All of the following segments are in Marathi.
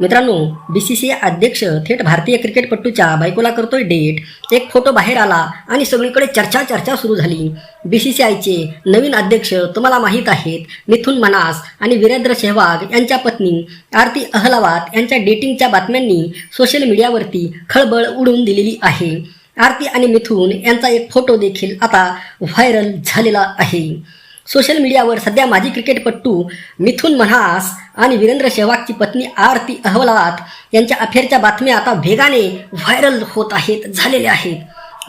मित्रांनो बी सी सी अध्यक्ष थेट भारतीय क्रिकेटपटूच्या बायकोला करतोय डेट. एक फोटो बाहेर आला आणि सगळीकडे चर्चा चर्चा सुरू झाली. बी सी सी आयचे नवीन अध्यक्ष तुम्हाला माहीत आहेत मिथुन मनास आणि वीरेंद्र सेहवाग यांच्या पत्नी आरती अहलावात यांच्या डेटिंगच्या बातम्यांनी सोशल मीडियावरती खळबळ उडवून दिलेली आहे. आरती आणि मिथुन यांचा एक फोटो देखील आता व्हायरल झालेला आहे. सोशल मीडियावर सध्या माजी क्रिकेटपटू मिथुन मन्हास आणि वीरेंद्र सेहवागची पत्नी आरती अहवालात यांच्या अफेअरच्या बातम्या आता वेगाने व्हायरल होत आहेत झालेल्या आहेत.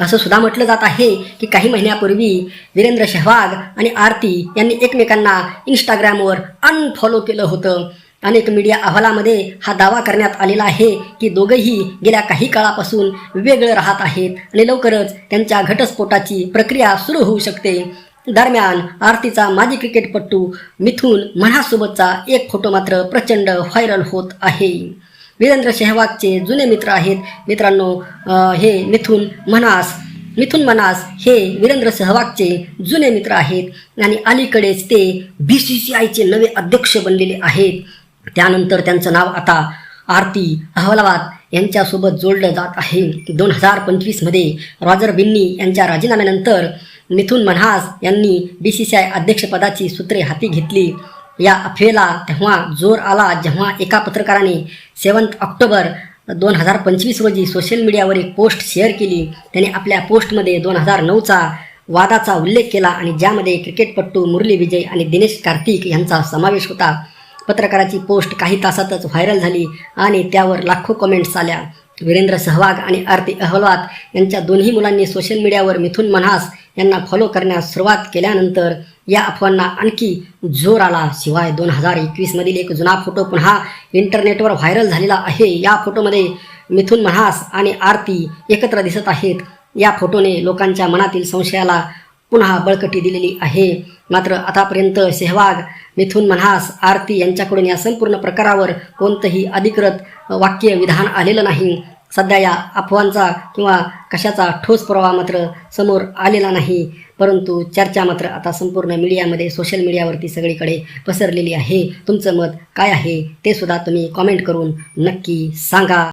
असं सुद्धा म्हटलं जात आहे की काही महिन्यापूर्वी वीरेंद्र सेहवाग आणि आरती यांनी एकमेकांना इंस्टाग्रामवर अनफॉलो केलं होतं. अनेक मीडिया अहवालामध्ये हा दावा करण्यात आलेला आहे की दोघंही गेल्या काही काळापासून वेगळं राहत आहेत आणि लवकरच त्यांच्या घटस्फोटाची प्रक्रिया सुरू होऊ शकते. दरम्यान आरतीचा माजी क्रिकेटपटू मिथुन मन्हासोबतचा एक फोटो मात्र प्रचंड व्हायरल होत आहे. वीरेंद्र सेहवागचे जुने मित्र आहेत. मित्रांनो हे मिथुन मन्हास मिथुन मनास हे वीरेंद्र सहवागचे जुने मित्र आहेत आणि अलीकडेच ते बी सी सी आयचे नवे अध्यक्ष बनलेले आहेत. त्यानंतर त्यांचं नाव आता आरती अहवालाबाद यांच्यासोबत जोडलं जात आहे. दोन हजार पंचवीसमध्ये रॉजर बिन्नी यांच्या राजीनाम्यानंतर मिथुन मन्हास यांनी बी सी सी आय अध्यक्षपदाची सूत्रे हाती घेतली. या अफवेला तेव्हा जोर आला जेव्हा एका पत्रकाराने सेवन्थ ऑक्टोबर दोन हजार पंचवीस रोजी सोशल मीडियावर एक पोस्ट शेअर केली. त्याने आपल्या पोस्टमध्ये दोन हजार नऊचा वादाचा उल्लेख केला आणि ज्यामध्ये क्रिकेटपटू मुरली विजय आणि दिनेश कार्तिक यांचा समावेश होता. पत्रकाराची पोस्ट काही तासातच व्हायरल झाली आणि त्यावर लाखो कमेंट्स आल्या. वीरेंद्र सहवाग आणि आरती अहवालात यांच्या दोन्ही मुलांनी सोशल मीडियावर मिथुन मन्हास यांना फॉलो करण्यास सुरुवात केल्यानंतर या अफवांना आणखी जोर आला. शिवाय दोन हजार एकवीसमधील एक जुना फोटो पुन्हा इंटरनेटवर व्हायरल झालेला आहे. या फोटोमध्ये मिथुन मन्हास आणि आरती एकत्र दिसत आहेत. या फोटोने लोकांच्या मनातील संशयाला पुन्हा बळकटी दिलेली आहे. मात्र आतापर्यंत सेहवाग मिथुन मन्हास आरती यांच्याकडून या संपूर्ण प्रकारावर कोणतंही अधिकृत वाक्य विधान आलेलं नाही. सध्या या अफवांचा किंवा कशाचा ठोस पुरावा मात्र समोर आलेला नाही. परंतु चर्चा मात्र आता संपूर्ण मीडियामध्ये सोशल मीडियावरती सगळीकडे पसरलेली आहे. तुमचं मत काय आहे? ते सुद्धा तुम्ही कॉमेंट करून नक्की सांगा.